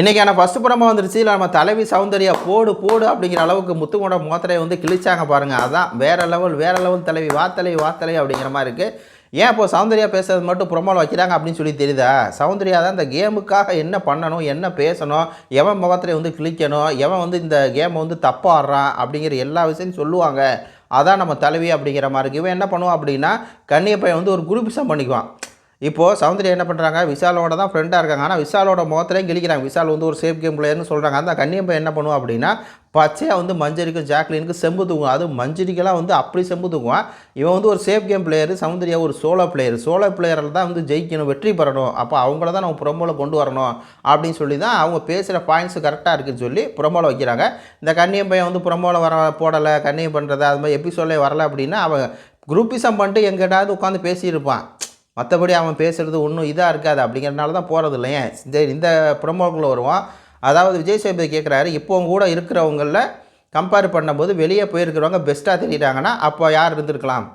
இன்றைக்கான ஃபஸ்ட்டு படமாக வந்துருச்சு. இல்லை நம்ம தலைவி சௌந்தர்யா போடு போடு அப்படிங்கிற அளவுக்கு முத்துக்கோட மோத்திரையை வந்து கிழிச்சாங்க பாருங்கள் அதான் வேறு லெவல் வேறு லெவல் தலைவி வாத்தலை வாத்தலை அப்படிங்கிற மாதிரி இருக்குது ஏன் இப்போ சௌந்தர்யா பேசுறது மட்டும் ப்ரொமோவில் வைக்கிறாங்க அப்படின்னு சொல்லி தெரியுதா? சௌந்தர்யா தான் இந்த கேமுக்காக என்ன பண்ணணும் என்ன பேசணும் எவன் முகத்திரை வந்து கிழிக்கணும் எவன் வந்து இந்த கேமை வந்து தப்பாக ஆடுறான் அப்படிங்கிற எல்லா விஷயமும் சொல்லுவாங்க. அதான் நம்ம தலைவி அப்படிங்கிற மாதிரி இருக்குது இவன் என்ன பண்ணுவான் அப்படின்னா கண்ணியப்பையன் வந்து ஒரு குரூப்பிசம் பண்ணிக்குவான். இப்போது சௌந்தர்யா என்ன பண்ணுறாங்க விஷாலோட தான் ஃப்ரெண்டாக இருக்காங்க. ஆனால் விஷாலோட முகத்திலையும் கிழிக்கிறாங்க. விஷால் வந்து ஒரு சேஃப் கேம் பிளேயர்னு சொல்கிறாங்க அந்த கன்னியம்பை என்ன பண்ணுவோம் அப்படின்னா பச்சையாக வந்து மஞ்சரிக்கும் ஜாக்லினுக்கு செம்பு தூங்குவோம் அது மஞ்சரிக்கெல்லாம் வந்து அப்படி செம்பு தூக்குவான். இவன் வந்து ஒரு சேஃப் கேம் பிளேயர் சௌந்தர்யா ஒரு சோலோ பிளேயர் சோலோ பிளேயரில் தான் வந்து ஜெயிக்கணும் வெற்றி பெறணும். அப்போ அவங்கள தான் நம்ம ப்ரொமோவில் கொண்டு வரணும் அப்படின்னு சொல்லி தான் அவங்க பேசுகிற பாயிண்ட்ஸ் கரெக்டாக இருக்குன்னு சொல்லி ப்ரொமோவில் வைக்கிறாங்க. இந்த கண்ணியம் பையன் வந்து ப்ரொமோவில் வர போடலை கண்ணியம் பண்ணுறது அது மாதிரி எபிசோடே வரலை அப்படின்னா அவன் குரூப்பிசம் பண்ணிட்டு எங்கிட்டாவது உட்காந்து பேசியிருப்பான். மற்றபடி அவன் பேசுகிறது ஒன்றும் இதாக இருக்காது அப்படிங்கிறனால தான் போகிறது இல்லையே. இந்த இந்த ப்ரொமோக்குள்ளே வருவான். அதாவது விஜய் சேதுபதி கேட்குறாரு இப்போ கூட இருக்கிறவங்களில் கம்பேர் பண்ணும்போது வெளியே போயிருக்கிறவங்க பெஸ்ட்டாக தெரியுறாங்கன்னா அப்போ யார் இருந்திருக்கலாம்?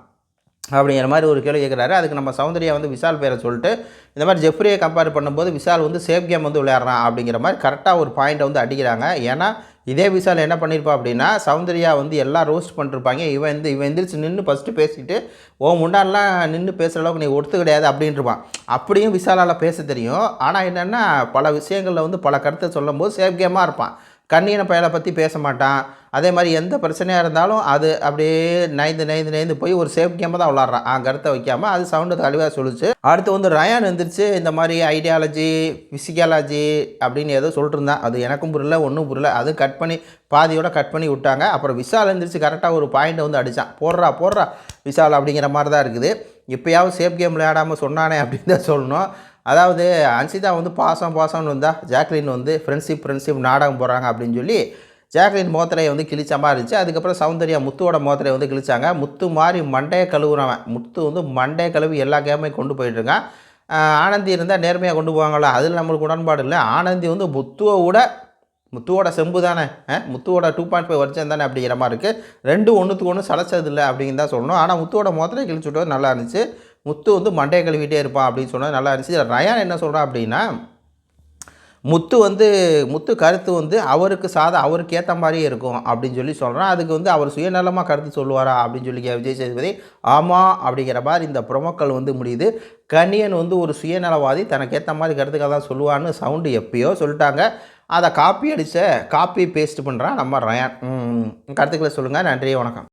அப்படிங்கிற மாதிரி ஒரு கேள்வி கேட்குறாரு அதுக்கு நம்ம சௌந்தர்யா வந்து விஷால் பேரை சொல்லிட்டு இந்த மாதிரி ஜெஃப்ரியை கம்பேர் பண்ணும்போது விஷால் வந்து சேஃப் கேம் வந்து விளையாடுறான் அப்படிங்கிற மாதிரி கரெக்டாக ஒரு பாயிண்ட்டை வந்து அடிக்கிறாங்க. ஏன்னா இதே விஷால் என்ன பண்ணியிருப்பா அப்படின்னா சௌந்தர்யா வந்து எல்லாம் ரோஸ்ட் பண்ணிருப்பாங்க. இவன் இந்த இவன் எந்திரிச்சு நின்று ஃபஸ்ட்டு பேசிட்டு ஓ முன்னாடிலாம் நின்று பேசுகிற அளவுக்கு நீ ஒத்து கிடையாது அப்படின்ட்டுருப்பான் அப்படியும் விசாலால் பேச தெரியும். ஆனால் என்னென்னா பல விஷயங்களில் வந்து பல கருத்தை சொல்லும்போது சேஃப் கேமாக இருப்பான். கண்ணியனை பயலை பற்றி பேச மாட்டான். அதே மாதிரி எந்த பிரச்சனையாக இருந்தாலும் அது அப்படியே நைந்து நைந்து நைந்து போய் ஒரு சேஃப் கேமை தான் விளாட்றான். ஆ கருத்தை வைக்காமல் அது சவுண்டு தெளிவாக சொல்லிச்சு. அடுத்து வந்து ரயான் எழுந்திரிச்சு இந்த மாதிரி ஐடியாலஜி ஃபிசிக்காலஜி அப்படின்னு ஏதோ சொல்லிட்டு இருந்தான். அது எனக்கும் புரியல ஒன்றும் புரியல. அது கட் பண்ணி பாதியோட கட் பண்ணி விட்டாங்க. அப்புறம் விஷால் எழுந்திரிச்சு கரெக்டாக ஒரு பாயிண்ட்டை வந்து அடித்தான் போடுறா போடுறா விஷால் அப்படிங்கிற மாதிரி தான் இருக்குது. இப்போயாவது சேஃப் கேம் விளையாடாமல் சொன்னானே அப்படின்னு தான் சொல்லணும். அதாவது அன்சிதா வந்து பாசம் பாசம்னு வந்தா ஜாக்லின் வந்து ஃப்ரெண்ட்ஷிப் ஃப்ரெண்ட்ஷிப் நாடகம் போடுறாங்க அப்படின்னு சொல்லி ஜாக்லின் மோத்திரையை வந்து கிழிச்ச மாதிரி இருந்துச்சு. அதுக்கப்புறம் சௌந்தர்யா முத்துவோட மோத்திரையை வந்து கிழிச்சாங்க. முத்து மாதிரி மண்டையை கழுவுறவன். முத்து வந்து மண்டையை கழுவி எல்லா கேமையும் கொண்டு போயிட்டுருக்கான் ஆனந்தி இருந்தால் நேர்மையாக கொண்டு போவாங்களா? அதில் நம்மளுக்கு உடன்பாடு இல்லை. ஆனந்தி வந்து முத்துவை விட முத்துவோட செம்பு தானே? முத்துவோட டூ பாயிண்ட் ஃபைவ் வருஷம் தானே அப்படிங்கிற மாதிரி இருக்குது ரெண்டு ஒன்றுத்துக்கு ஒன்று சளைச்சது இல்லை அப்படின்னு தான் சொல்லணும். ஆனால் முத்துவோட மோத்திரை கிழிச்சு விட்டது நல்லா இருந்துச்சு. முத்து வந்து மண்டையை கழுவிட்டே இருப்பான் அப்படின்னு சொன்னது நல்லா இருந்துச்சு. ரயான் என்ன சொல்கிறான் அப்படின்னா முத்து வந்து முத்து கருத்து வந்து அவருக்கு சாதா அவருக்கு ஏற்ற மாதிரியே இருக்கும் அப்படின்னு சொல்லி சொல்கிறான் அதுக்கு வந்து அவர் சுயநலமாக கருத்து சொல்லுவாரா அப்படின்னு சொல்லி விஜய் சேதுபதி ஆமாம் அப்படிங்கிற மாதிரி இந்த ப்ரொமோக்கள் வந்து முடியுது. கணியன் வந்து ஒரு சுயநலவாதி தனக்கு ஏற்ற மாதிரி கருத்துக்கள் தான் சொல்லுவான்னு சவுண்டு எப்பயோ சொல்லிட்டாங்க. அதை காப்பி அடித்த காப்பி பேஸ்ட் பண்ணுறான் நம்ம ரயான். கருத்துக்களை சொல்லுங்கள் நன்றி வணக்கம்.